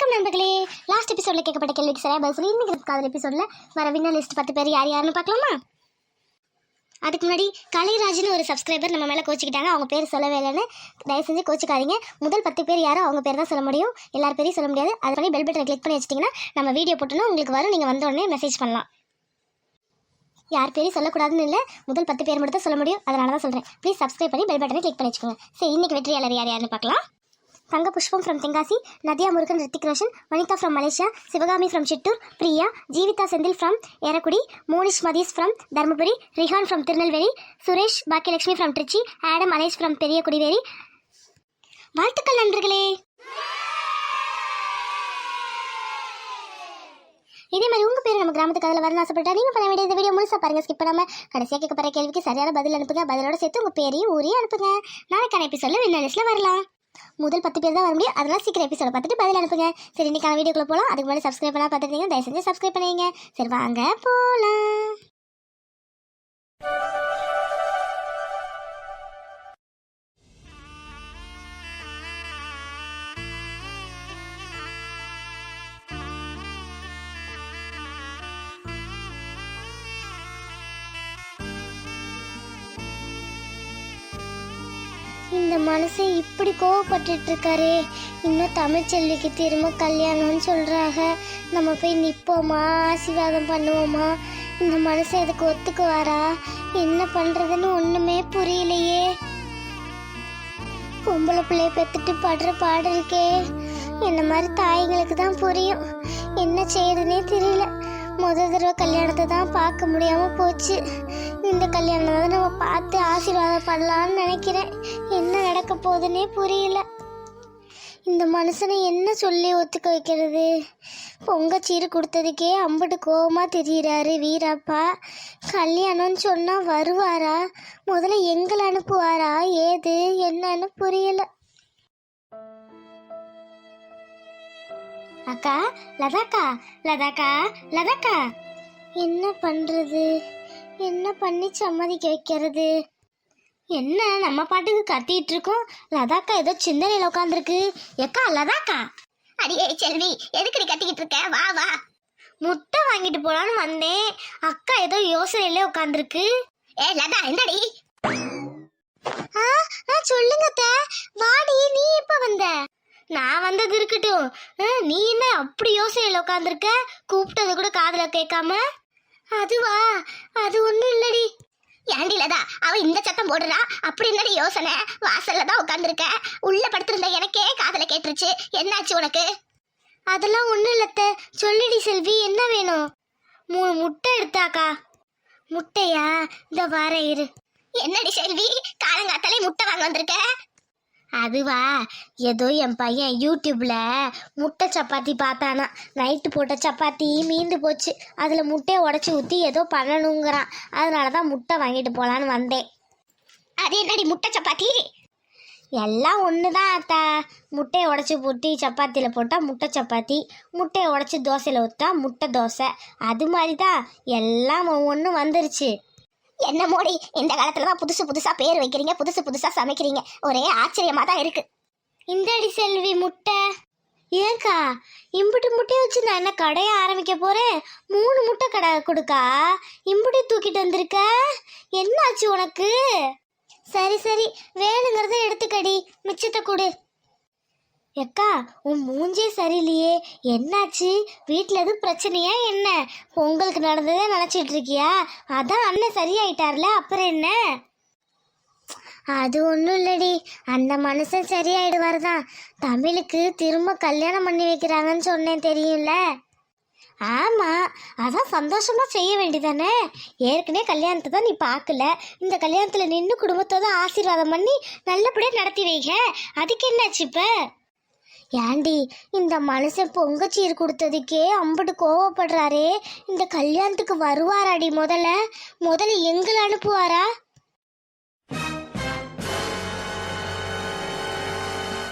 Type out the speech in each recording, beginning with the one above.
வணக்கம் நண்பர்களே. லாஸ்ட் எபிசோட்ல கேட்கப்பட்ட கேள்விக்கு சரியா பதில் சொல்லி இன்னைக்கு காதல் எபிசோட்ல வர வின்னர் லிஸ்ட் பத்து பேர் யார் யாருன்னு பார்க்கலாமா? அதுக்கு முன்னாடி கலைராஜ்னு ஒரு சப்ஸ்கிரைபர் நம்ம மேலே கோச்சிக்கிட்டாங்க. அவங்க பேர் சொல்லவே இல்லைன்னு தயவு செஞ்சு கோச்சிக்காதீங்க. முதல் பத்து பேர் யாரோ அவங்க பேர் தான் சொல்ல முடியும். எல்லார் பேரையும் சொல்ல முடியாது. அது பண்ணி பெல் பட்டனை கிளிக் பண்ணி வச்சிட்டிங்கன்னா நம்ம வீடியோ போட்டோன்னா உங்களுக்கு வரும். நீங்கள் வந்த உடனே மெசேஜ் பண்ணலாம். யார் பேரையும் சொல்லக்கூடாதுன்னு இல்லை முதல் பத்து பேர் மட்டும் தான் சொல்ல முடியும். அதனால தான் சொல்கிறேன் ப்ளீஸ் சப்ஸ்கிரைப் பண்ணி பெல் பட்டனை கிளிக் பண்ணி வச்சுக்கோங்க. சரி இன்னைக்கு வெற்றியாளர் யார் யாருன்னு பார்க்கலாம். Thanga Pushpam from Tenkasi Nadiya Murugan Hrithik Roshan Vanitha from Malaysia Sivakami from Chittoor Priya Jeevitha Senthil from Erakudi Monish Mathees from Dharmapuri Rihan from Tirunelveli Suresh Bhagyalakshmi from Trichy Adam Alesh from Periya Kudiveri. வாழ்த்துக்கள் நண்பர்களே! இதே மாதிரி உங்கள் பேர் நம்ம கிராமத்துக்கு அதில் வரணும் ஆசைப்பட்டா நீங்கள் பண்ண வேண்டிய இந்த வீடியோ முழுசா பாருங்கள் ஸ்கிப் பண்ணாமல் கடைசியாக கேட்க போகிற கேள்விக்கு சரியான பதில் அனுப்புங்க. பதிலோட சேர்த்து உங்கள் பேரையும் ஊரையும் அனுப்புங்க. நாளைக்கான எபிசோட்ல வின்னர் லிஸ்ட்ல வரலாம். முதல் பத்து பேர் தான் வர முடியும். அதெல்லாம் சீக்கிரம் எபிசோட பார்த்துட்டு பதில் அனுப்புங்க. சரி இன்னைக்கான வீடியோக்குள்ள போகலாம் அதுக்கு முன்னாடி சப்ஸ்கிரைப் பண்ணா பார்த்துருந்தீங்க தயவு செஞ்சு சப்ஸ்கிரைப் பண்ணுவீங்க சரி வாங்க போகலாம் இந்த மனுஷன் இப்படி கோவப்பட்டு இருக்காரே இன்னும் தமிழ்ச்செல்விக்கு திரும்ப கல்யாணம்னு சொல்றாங்க நம்ம போய் நிற்போமா ஆசீர்வாதம் பண்ணுவோமா? இந்த மனுஷன் இதுக்கு ஒத்துக்குவாரா? என்ன பண்றதுன்னு ஒண்ணுமே புரியலையே. பொம்பளை பிள்ளைய பெத்துட்டு படுற பாடு இருக்கே. என்ன மாதிரி தாய்களுக்கு தான் புரியும். என்ன செய்யறதுனே தெரியல. முத தடவை கல்யாணத்தை தான் பார்க்க முடியாம போச்சு. இந்த கல்யாணம் நம்ம பார்த்து ஆசீர்வாதம் பண்ணலான்னு நினைக்கிறேன். என்ன நடக்க போகுதுன்னே புரியல. இந்த மனுஷனை என்ன சொல்லி ஒத்துக்க வைக்கிறது? பொங்க சீரு கொடுத்ததுக்கே அம்பட்டு கோபமாக தெரியுறாரு வீராப்பா. கல்யாணம்னு சொன்னால் வருவாரா? முதல்ல எங்களை அனுப்புவாரா? ஏது? என்னன்னு புரியல. அக்கா லதாக்கா லதாக்கா லதாக்கா. என்ன பண்ணுறது என்ன பண்ணி சம்மதிக்க வைக்கிறது? என்ன நம்ம பாட்டுக்கு கத்திட்டு இருக்கோம்? லதாக்கா ஏதோ சிந்தனையில உட்காந்துருக்கு எக்கா லதாக்கா? அடியே செல்வி எதுக்கு நீ கத்திக்கிட்டு இருக்க? வா வா. முட்டை வாங்கிட்டு போலான்னு வந்தேன். அக்கா ஏதோ யோசனையில உட்காந்துருக்கு ஏ லதா என்னடி சொல்லுங்க அத்தை. வாடி நீ எப்ப வந்த? நான் வந்தது இருக்கட்டும். நீ என்ன அப்படி யோசனையில உட்காந்துருக்க கூப்பிட்டது கூட காதுல கேட்காம? அதுவா? அது ஒண்ணும் இல்லடி. ஏண்டி லதா அவ இந்த சத்தம் போடுறா? அப்படி என்னடி யோசனை? வாசல்ல தான் உட்காந்துருக்க உள்ள படுத்திருந்த எனக்கே காதுல கேட்டுருச்சு. என்னாச்சு உனக்கு? அதெல்லாம் ஒண்ணும் இல்லத்த சொல்லுடி செல்வி என்ன வேணும்? மூணு முட்டை எடுத்தாக்கா. முட்டையா? இந்த வார இரு. என்னடி செல்வி காலங்காத்தாலே முட்டை வாங்க வந்திருக்க? அதுவா? ஏதோ என் பையன் யூடியூப்பில் முட்டை சப்பாத்தி பார்த்தானா. நைட்டு போட்ட சப்பாத்தி மீந்து போச்சு. அதில் முட்டையை உடச்சி ஊற்றி ஏதோ பண்ணணுங்கிறான். அதனால தான் முட்டை வாங்கிட்டு போகலான்னு வந்தேன். அது என்னடி முட்டை சப்பாத்தி? எல்லாம் ஒன்று தான் அத்தா. முட்டையை உடச்சி போட்டு சப்பாத்தியில் போட்டால் முட்டை சப்பாத்தி முட்டையை உடச்சி தோசையில் ஊற்றா முட்டை தோசை. அது மாதிரி தான் எல்லாம் ஒவ்வொன்றும் வந்துருச்சு. என்ன மோடி இந்த காலத்துல தான் புதுசு புதுசா பேர் வைக்கிறீங்க புதுசு புதுசா சமைக்கிறீங்க. ஒரே ஆச்சரியமா தான் இருக்கு. இந்தடி செல்வி முட்டை. ஏங்கா இம்புட்டு முட்டையை வச்சு நான் என்ன கடையை ஆரம்பிக்க போறேன்? மூணு முட்டை கடை கொடுக்கா? இம்புட்டி தூக்கிட்டு வந்திருக்க? என்னாச்சு உனக்கு? சரி சரி வேணுங்கிறத எடுத்துக்கடி. மிச்சத்தை கொடு. எக்கா உன் மூஞ்சே சரியில்லையே. என்னாச்சு? வீட்டில் எதுவும் பிரச்சனையா என்ன? பொங்கலுக்கு நடந்ததே நினச்சிட்டு இருக்கியா? அதான் அண்ணன் சரியாயிட்டார்ல அப்புறம் என்ன? அது ஒன்றும் இல்லடி. அந்த மனுஷன் சரியாயிடுவார் தான். தமிழுக்கு திரும்ப கல்யாணம் பண்ணி வைக்கிறாங்கன்னு சொன்னேன் தெரியும்ல? ஆமாம் அதான் சந்தோஷமாக செய்ய வேண்டியதானே? ஏற்கனவே கல்யாணத்தை தான் நீ பார்க்கல. இந்த கல்யாணத்தில் நின்று குடும்பத்தோட ஆசீர்வாதம் பண்ணி நல்லபடியாக நடத்தி வைங்க அதுக்கு என்னாச்சு இப்போ? ஏண்டி இந்த மனுஷன் பொங்கச்சீர் கொடுத்ததுக்கே அம்பட்டு கோவப்படுறாரே. இந்த கல்யாணத்துக்கு வருவாராடி முதல்ல. முதல்ல எங்களை அனுப்புவாரா?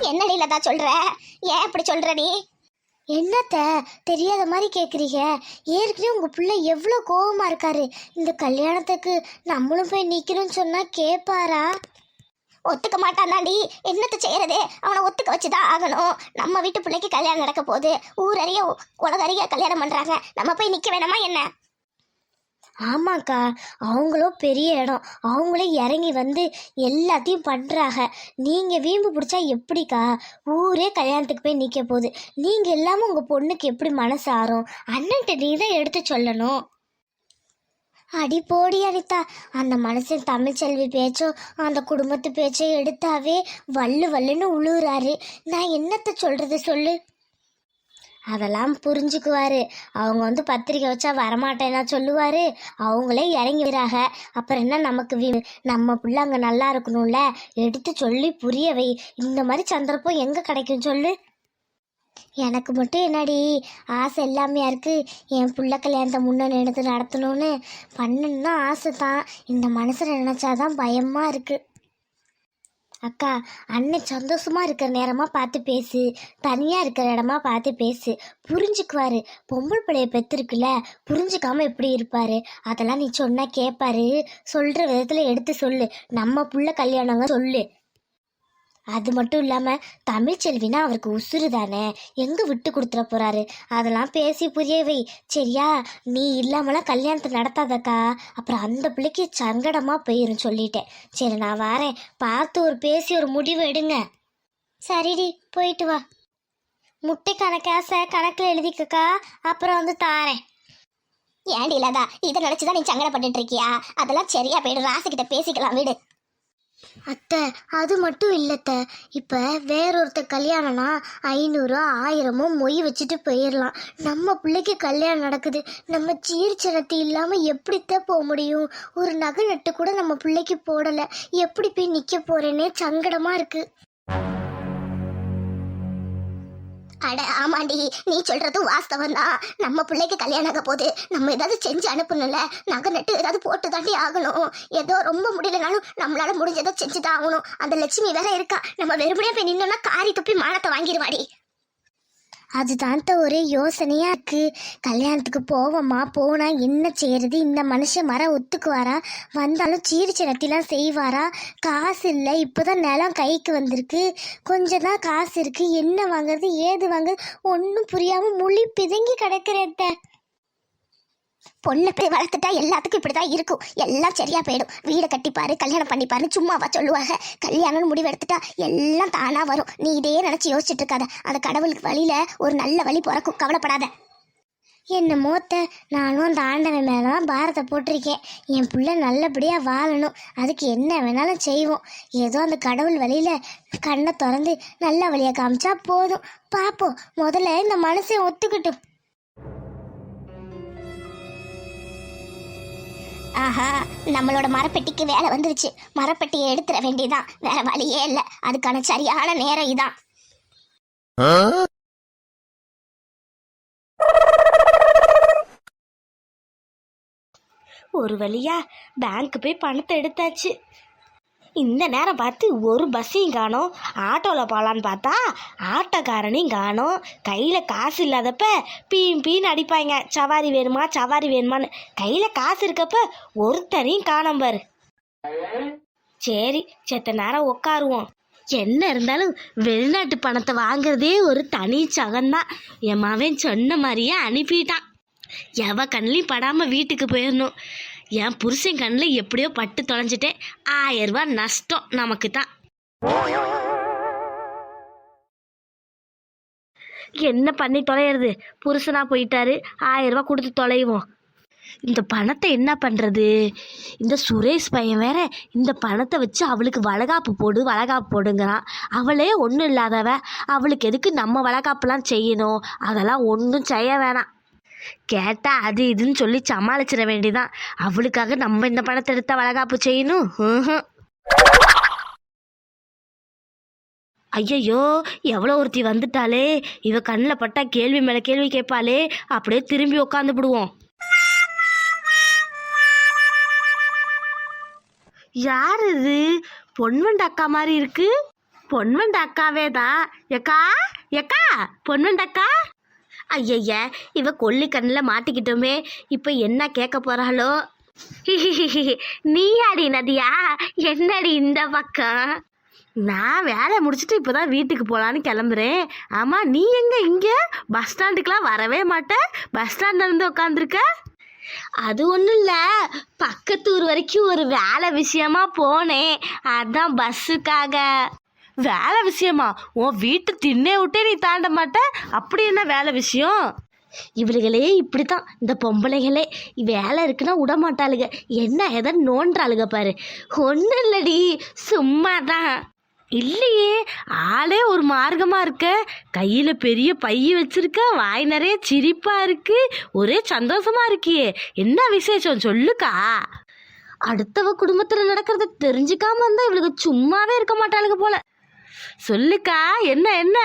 என்னடி லதா சொல்ற? ஏன் அப்படி சொல்ற நீ என்னத்த? தெரியாத மாதிரி கேட்குறீங்க ஏற்கனவே உங்கள் பிள்ளை எவ்வளோ கோபமாக இருக்காரு. இந்த கல்யாணத்துக்கு நம்மளும் போய் நிற்கணும்னு சொன்னால் கேட்பாரா ஒத்துக்க மாட்டான் தாண்டி என்னத்த செய்யறது? அவனை ஒத்துக்க வச்சுதான் ஆகணும். நம்ம வீட்டு பிள்ளைக்கு கல்யாணம் நடக்க போகுது. ஊரறிய உலகறிய கல்யாணம் பண்றாங்க. நம்ம போய் நிக்க வேணாமா என்ன? ஆமாக்கா. அவங்களும் பெரிய இடம். அவங்களே இறங்கி வந்து எல்லாத்தையும் பண்ணுறாங்க நீங்கள் வீம்பு பிடிச்சா எப்படிக்கா? ஊரே கல்யாணத்துக்கு போய் நிற்க போகுது. நீங்கள் எல்லாமும் உங்கள் பொண்ணுக்கு எப்படி மனசு ஆறும்? அண்ணன்ட்ட நீ தான் எடுத்து சொல்லணும். அடி போடி அனிதா. அந்த மனுஷன் தமிழ்ச்செல்வி பேச்சோ அந்த குடும்பத்து பேச்சோ எடுத்தாவே வல்லு வல்லுன்னு உழுவுறாரு. நான் என்னத்தை சொல்றது சொல்லு. அதெல்லாம் புரிஞ்சுக்குவாரு. அவங்க வந்து பத்திரிக்கை வச்சா வரமாட்டேன்னா சொல்லுவாரு. அவங்களே இறங்கி வராக அப்புறம் என்ன நமக்கு வீ நம்ம பிள்ளை அங்கே நல்லா இருக்கணும்ல? எடுத்து சொல்லி புரிய வை. இந்த மாதிரி சந்தர்ப்பம் எங்கே கிடைக்கும் சொல்லு. எனக்கு மட்டும் என்னடி? ஆசை எல்லாமே இருக்கு. என் பிள்ளை கல்யாணத்தை முன்னே நினைத்து நடத்தணும்னு பண்ணணும்னா ஆசை தான் இந்த மனசில் நினச்சாதான் பயமாக இருக்கு. அக்கா அண்ணன் சந்தோஷமா இருக்கிற நேரமா பார்த்து பேசு. தனியா இருக்கிற இடமா பார்த்து பேசு. புரிஞ்சுக்குவாரு. பொம்பள் பிள்ளைய பெற்றிருக்குல்ல புரிஞ்சுக்காம எப்படி இருப்பாரு? அதெல்லாம் நீ சொன்னா கேட்பாரு சொல்ற விதத்துல எடுத்து சொல்லு. நம்ம புள்ள கல்யாணங்க சொல்லு. அது மட்டும் இல்லாம தமிழ்ச்செல்வினா அவருக்கு உசுறு தானே? எங்க விட்டு கொடுத்துட போறாரு? அதெல்லாம் பேசி புரியவை சரியா? நீ இல்லாமலாம் கல்யாணத்தை நடத்தாதக்கா. அப்புறம் அந்த பிள்ளைக்கு சங்கடமா போயிரும் சொல்லிட்டேன். சரி நான் வரேன். பார்த்து ஒரு பேசி ஒரு முடிவு எடுங்க. சரிடி போயிட்டு வா. முட்டை கணக்காசை கணக்கில் எழுதிக்கக்கா. அப்புறம் வந்து தாரேன். ஏண்டி இல்லாதா இதை நினச்சிதான் நீ சங்கடப்பட்டுட்டு இருக்கியா? அதெல்லாம் சரியா போயிடும். ராசிக்கிட்ட பேசிக்கலாம் வீடு. அத்தை அது மட்டும் இல்லைத்த. இப்போ வேறொருத்த கல்யாணம்னா ஐநூறோ ஆயிரமோ மொய் வச்சுட்டு போயிடலாம் நம்ம பிள்ளைக்கு கல்யாணம் நடக்குது. நம்ம சீர்ச்சனத்தை இல்லாமல் எப்படித்தான் போக முடியும்? ஒரு நகை நட்டு கூட நம்ம பிள்ளைக்கு போடலை. எப்படி போய் நிற்க போறேனே சங்கடமா இருக்கு. அட ஆமாண்டி. நீ சொல்றதும் வாஸ்தவம் தான் நம்ம பிள்ளைக்கு கல்யாணம் ஆக போகுது நம்ம ஏதாவது செஞ்சு அனுப்பணும்ல. நகை நட்டு ஏதாவது போட்டு தாண்டி ஆகணும். ஏதோ ரொம்ப முடியலனாலும் நம்மளால முடிஞ்சதை செஞ்சு தான் ஆகணும். அந்த லட்சுமி வேற இருக்கா. நம்ம வெறுமனே போய் நின்னோம்னா காரி துப்பி மானத்தை வாங்கிடுவாடி அதுதான் ஒரே யோசனையா இருக்கு. கல்யாணத்துக்கு போவோமா? போனா என்ன செய்யறது? இந்த மனுஷன் மர ஒத்துக்குவாரா? வந்தாலும் சீர்ச்சினத்திலாம் செய்வாரா? காசு இல்லை. இப்போதான் நிலம் கைக்கு வந்திருக்கு. கொஞ்சம் தான் காசு இருக்கு. என்ன வாங்குறது? ஏது வாங்குறது? ஒன்றும் புரியாம முழி பிதுங்கி கிடக்கிறத பொண்ணு போய் வளர்த்துட்டா எல்லாத்துக்கும் இப்படிதான் இருக்கும். எல்லாம் சரியா போயிடும். வீடை கட்டிப்பாரு கல்யாணம் பண்ணிப்பாருன்னு சும்மாவா சொல்லுவாங்க. கல்யாணம்னு முடிவு எடுத்துட்டா எல்லாம் தானா வரும். நீ இதே நினைச்சு யோசிச்சுட்டு இருக்காத. அந்த கடவுளுக்கு வழியில ஒரு நல்ல வழி பிறக்கும். கவலைப்படாத. என்ன மூத்த நானும் அந்த ஆண்டவன் மேலே தான் பாரத்தை போட்டிருக்கேன். என் பிள்ளை நல்லபடியாக வாழணும். அதுக்கு என்ன வேணாலும் செய்வோம். ஏதோ அந்த கடவுள் வழியில் கண்ணை திறந்து நல்ல வழியை காமிச்சா போதும். பார்ப்போம் முதல்ல இந்த மனுஷன் ஒத்துக்கிட்டும். ஆஹா நம்மளோட மரப்பெட்டிக்கு வேலை வந்துருச்சு. மரப்பெட்டியை எடுத்துட வேண்டியதான் வேற வழியே இல்லை. அதுக்கான சரியான நேரம் இதான். ஒரு வழியா பேங்க் போய் பணத்தை எடுத்தாச்சு. இந்த நேரம் பார்த்து ஒரு பஸ்ஸையும் காணோம். ஆட்டோவில் போகலான்னு பார்த்தா ஆட்டோக்காரனையும் காணோம். கையில் காசு இல்லாதப்ப பீம் பீன்னு அடிப்பாங்க. சவாரி வேணுமா சவாரி வேணுமான்னு. கையில் காசு இருக்கப்ப ஒருத்தரையும் காணோம் பாரு. சரி செத்த நேரம் உட்காருவோம். என்ன இருந்தாலும் வெளிநாட்டு பணத்தை வாங்குறதே ஒரு தனி சகந்தான். என் மவன் சொன்ன மாதிரியே அனுப்பிட்டான். எவ கண்ணிலையும் படாமல் வீட்டுக்கு போயிடணும். என் புருஷன் கண்ணில் எப்படியோ பட்டு தொலைஞ்சிட்டேன் ஆயிரம் நஷ்டம் நமக்கு தான் என்ன பண்ணி தொலையிறது? புருஷனா போயிட்டாரு. ஆயிரம் ரூபாய் கொடுத்து தொலைவோம். இந்த பணத்தை என்ன பண்ணுறது இந்த சுரேஷ் பையன் வேற இந்த பணத்தை வச்சு அவளுக்கு வளகாப்பு போடு வளகாப்பு போடுங்கிறான். அவளே ஒன்றும் இல்லாதவ அவளுக்கு எதுக்கு நம்ம வளகாப்புலாம் செய்யணும்? அதெல்லாம் ஒன்றும் செய்ய வேணாம். கேட்டா அது இதுன்னு சொல்லி சமாளிச்சிட வேண்டிதான். அவளுக்காக நம்ம இந்த பணத்தை எடுத்தா வளகாப்பு செய்யணும்? ஐயையோ எவ்வளோ ஒருத்தி வந்துட்டாளே. இவ கண்ணில் பட்டா கேள்வி மேலே கேள்வி கேட்பாளே. அப்படியே திரும்பி உக்காந்து விடுவோம் யார் இது? பொன்வண்ட அக்கா மாதிரி இருக்கு? பொன்வண்ட அக்காவே தான் எக்கா எக்கா பொன்வண்ட அக்கா? ஐயய்ய இவ கொல்லி கண்ணில் மாட்டிக்கிட்டோமே இப்போ என்ன கேட்க போறாளோ? நீ அடி நதியா? என்னடி இந்த பக்கம்? நான் வேலை முடிச்சுட்டு இப்போ தான் வீட்டுக்கு போகலான்னு கிளம்புறேன். ஆமாம் நீ எங்கே? இங்கே? பஸ் ஸ்டாண்டுக்கெலாம் வரவே மாட்ட. பஸ் ஸ்டாண்டில் வந்து உட்காந்துருக்க அது ஒன்றும் இல்லை. பக்கத்தூர் வரைக்கும் ஒரு வேலை விஷயமா போனேன். அதான் பஸ்ஸுக்காக. வேலை விஷயமா? உன் வீட்டு திண்ணே விட்டே நீ தாண்ட மாட்ட? அப்படி என்ன வேலை விஷயம்? இவளுகளே இப்படித்தான். இந்த பொம்பளைகளே வேலை இருக்குன்னா விட மாட்டாளுங்க என்ன எதை நோன்றாளுங்க பாரு. ஒன்றும் இல்லடி சும்மா தான் இல்லையே ஆளே ஒரு மார்க்கமாக இருக்க. கையில் பெரிய பைய வச்சிருக்க வாய் நிறைய சிரிப்பா இருக்கு. ஒரே சந்தோஷமா இருக்கியே. என்ன விசேஷம்? சொல்லுக்கா. அடுத்தவ குடும்பத்தில் நடக்கிறத தெரிஞ்சுக்காம இருந்தா இவளுக்கு சும்மாவே இருக்க மாட்டாளுங்க போல. சொல்லுக்கா என்ன என்ன?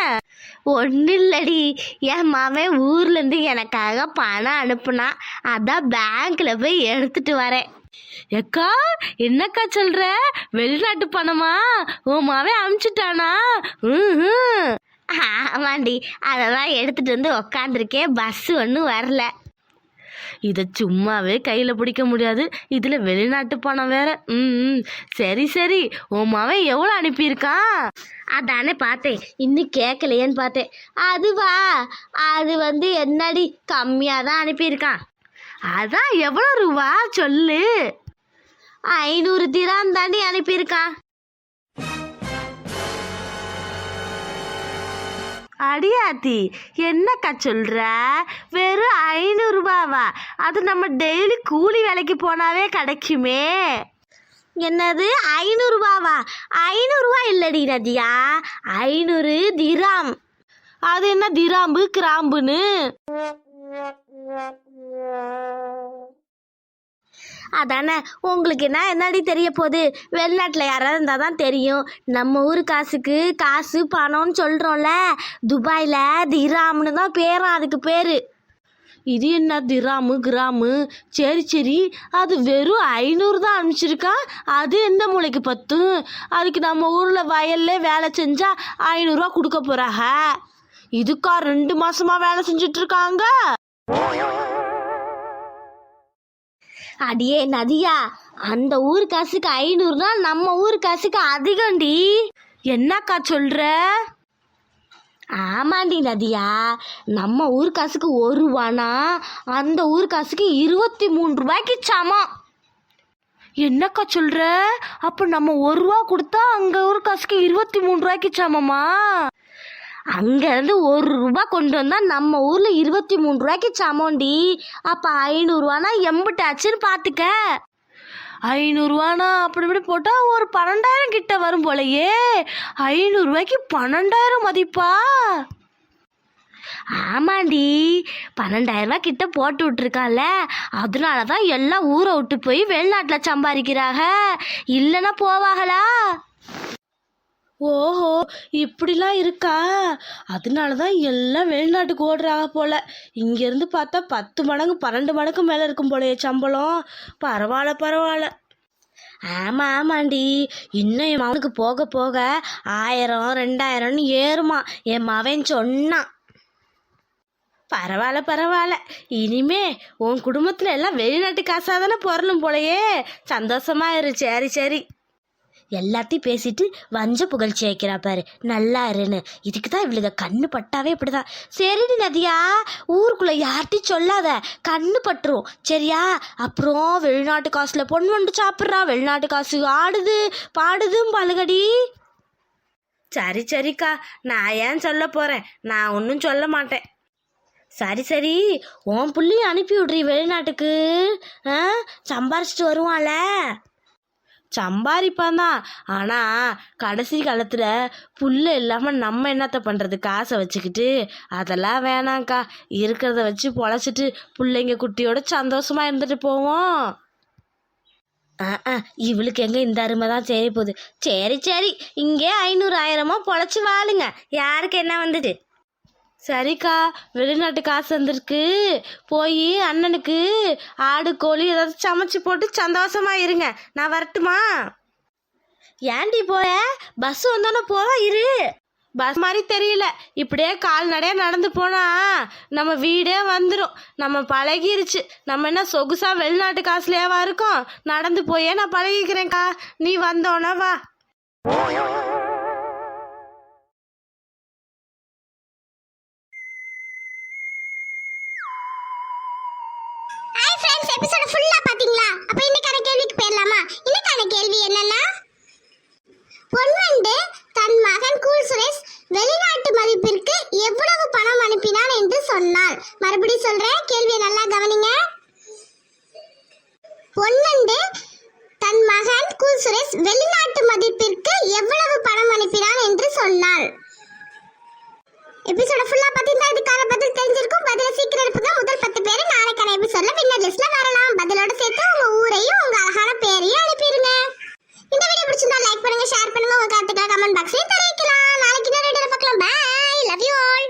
ஒன்றும் இல்லடி என் மாமன் ஊர்லேருந்து எனக்காக பணம் அனுப்புனா அதான் பேங்க்கில் போய் எடுத்துட்டு வரேன். எக்கா என்னக்கா சொல்ற? வெளிநாட்டு பணமா? உன் மாவே அனுப்பிச்சிட்டானா ம் ஆமாண்டி அதெல்லாம் எடுத்துட்டு வந்து உக்காந்துருக்கேன். பஸ் ஒன்றும் வரல. இதை சும்மாவே கையில் பிடிக்க முடியாது. இதில் வெளிநாட்டு பணம் வேற. ம். சரி சரி. உன் மவன் எவ்வளோ அனுப்பியிருக்கான் அதானே பார்த்தேன். இன்னும் கேட்கலையேன்னு பார்த்தேன். அதுவா? அது வந்து என்னடி? கம்மியாக தான் அனுப்பியிருக்கான். அதான் எவ்வளோ ரூபா? சொல்லு. ஐநூறு திராம் தாண்டி அனுப்பியிருக்கான். அடியாத்தி என்னக்கா சொல்ற? வெறும் ஐநூறுரூபாவா அது நம்ம டெய்லி கூலி வேலைக்கு போனாவே கிடைக்குமே. என்னது? ஐநூறுரூபாவா ஐநூறுரூவா இல்லடி நதியா ஐநூறு திராம். அது என்ன திராம்பு கிராம்புன்னு? அதானே? உங்களுக்கு என்ன என்னடி தெரிய போகுது? வெளிநாட்டில் யாராவது இருந்தால் தான் தெரியும். நம்ம ஊர் காசுக்கு காசு பணம்னு சொல்கிறோம்ல துபாயில் திராம்னு தான் பேரும் அதுக்கு பேர். இது என்ன திராமு கிராமு? சரி சரி. அது வெறும் ஐநூறு தான் அனுப்பிச்சிருக்கா. அது எந்த மூளைக்கு பத்தும்? அதுக்கு நம்ம ஊரில் வயல்ல வேலை செஞ்சால் ஐநூறுரூவா கொடுக்க போகிறாங்க இதுக்கா ரெண்டு மாசமா வேலை செஞ்சுட்டு இருக்காங்க. அடியே நதியா அந்த ஊர் காசுக்கு ஐநூறுனா நம்ம ஊர் காசுக்கு அதிகம்டி. என்னக்கா சொல்ற? ஆமாண்டி நதியா நம்ம ஊர் காசுக்கு ஒரு ரூபானா அந்த ஊர் காசுக்கு இருபத்தி மூணு ரூபாய்க்கு சமம். என்னக்கா சொல்ற? அப்ப நம்ம ஒரு ரூபா கொடுத்தா அங்க ஊர் காசுக்கு இருபத்தி மூணு ரூபாய்க்கு சமமா? அங்கேருந்து ஒரு ரூபா கொண்டு வந்தால் நம்ம ஊரில் இருபத்தி மூணு ரூபாய்க்கு சமோண்டி. அப்போ ஐநூறுரூவானா எம்பிட்டாச்சுன்னு பார்த்துக்க ஐநூறுரூவானா அப்படி இப்படி போட்டால் ஒரு பன்னெண்டாயிரம் கிட்ட வரும் போலயே. ஐநூறுரூவாய்க்கு பன்னெண்டாயிரம் மதிப்பா? ஆமாண்டி. பன்னெண்டாயிரம் ரூபாய் கிட்ட போட்டு விட்டுருக்கால. அதனால தான் எல்லாம் ஊரை விட்டு போய் வெளிநாட்டில் சம்பாதிக்கிறாங்க இல்லைன்னா போவாங்களா ஓஹோ இப்படிலாம் இருக்கா? அதனால தான் எல்லாம் வெளிநாட்டுக்கு ஓடுறாங்க போல. இங்கேருந்து பார்த்தா பத்து மடங்கு பன்னெண்டு மடங்கு மேலே இருக்கும் போலயே சம்பளம். பரவாயில்ல பரவாயில்ல. ஆமாம் ஆமாண்டி. இன்னும் என் மகனுக்கு போக போக ஆயிரம் ரெண்டாயிரம்னு ஏறுமா. என் மவன் சொன்னான். பரவாயில்ல பரவாயில்ல. இனிமே உன் குடும்பத்தில் எல்லாம் வெளிநாட்டு காசாக தானே பொருளும் போலயே. சந்தோஷமா இரு சரி சரி. எல்லாத்தையும் பேசிட்டு வஞ்ச புகழ்ச்சி வைக்கிறா பாரு. நல்லா இருன்னு. இதுக்கு தான் இவளுக்கு கண்ணு பட்டாவே இப்படிதான். சரிடி நதியா ஊருக்குள்ள யார்ட்டையும் சொல்லாத. கண்ணு பட்டுரும். சரியா? அப்புறம் வெளிநாட்டு காசுல பொண்ணு வந்து சாப்பிட்றா. வெளிநாட்டு காசு ஆடுது பாடுதும் பழுகடி சரி சரிக்கா. நான் ஏன் சொல்ல போறேன்? நான் ஒன்றும் சொல்ல மாட்டேன். சரி சரி. உன் புள்ளையும் அனுப்பி விட்றி வெளிநாட்டுக்கு. ஆ? சம்பாரிச்சிட்டு வருவான்ல. சம்பாதிப்பான் தான் ஆனால் கடைசி காலத்தில் புல்ல இல்லாமல் நம்ம என்னத்தை பண்ணுறது காசை வச்சுக்கிட்டு அதெல்லாம் வேணாங்க்கா இருக்கிறத வச்சு பொழைச்சிட்டு பிள்ளைங்க குட்டியோட சந்தோஷமாக இருந்துட்டு போவோம். ஆ ஆ இவளுக்கு எங்கே இந்த அருமை தான் சரி போகுது சரி சரி இங்கே ஐநூறு ஆயிரமோ பொழைச்சி வாழுங்க. யாருக்கு என்ன வந்துட்டு சரிக்கா வெளிநாட்டு காசு வந்திருக்கு. போய் அண்ணனுக்கு ஆடு கோழி ஏதாவது சமைச்சு போட்டு சந்தோஷமா இருங்க. நான் வரட்டுமா? ஏன்டி போற? பஸ் வந்தோன்னே போவா இரு. பஸ் மாதிரி தெரியல. இப்படியே கால்நடையா நடந்து போனா நம்ம வீடே வந்துடும் நம்ம பழகிருச்சு. நம்ம என்ன சொகுசா வெளிநாட்டு காசுலயாவா இருக்கோம்? நடந்து போயே நான் பழகிக்கிறேன்க்கா. நீ வந்தோன்னா வா. மறுபடியும் சொல்றேன். கேள்வியை நல்லா கவனிங்க. ஒன்னண்டு தன் மகன் கூசுரேஷ் வெளிநாட்டு மதிப்பிற்கு எவ்வளவு பணம் அனுப்பினான் என்று சொன்னாள். எபிசோட ஃபுல்லா பார்த்தீங்கன்னா இதுக்கான பதில் தெரிஞ்சிருக்கும். பதில சீக்கிரம் எடுப்புங்க முதல் பத்து பேர் நாளைக்கான எபிசோட்ல வின்னர் லிஸ்ட்ல வரலாம். பதிலோட சேர்த்து உங்க ஊரையும் உங்க அழகான பேரையும் அனுப்பிடுங்க. இந்த வீடியோ பிடிச்சிருந்தா லைக் பண்ணுங்க ஷேர் பண்ணுங்க. உங்க கருத்துக்களை கமெண்ட் பாக்ஸ்லயும் தெரிவிக்கலாம். நாளைக்கு இன்னொரு வீடியோல பார்க்கலாம். By love you all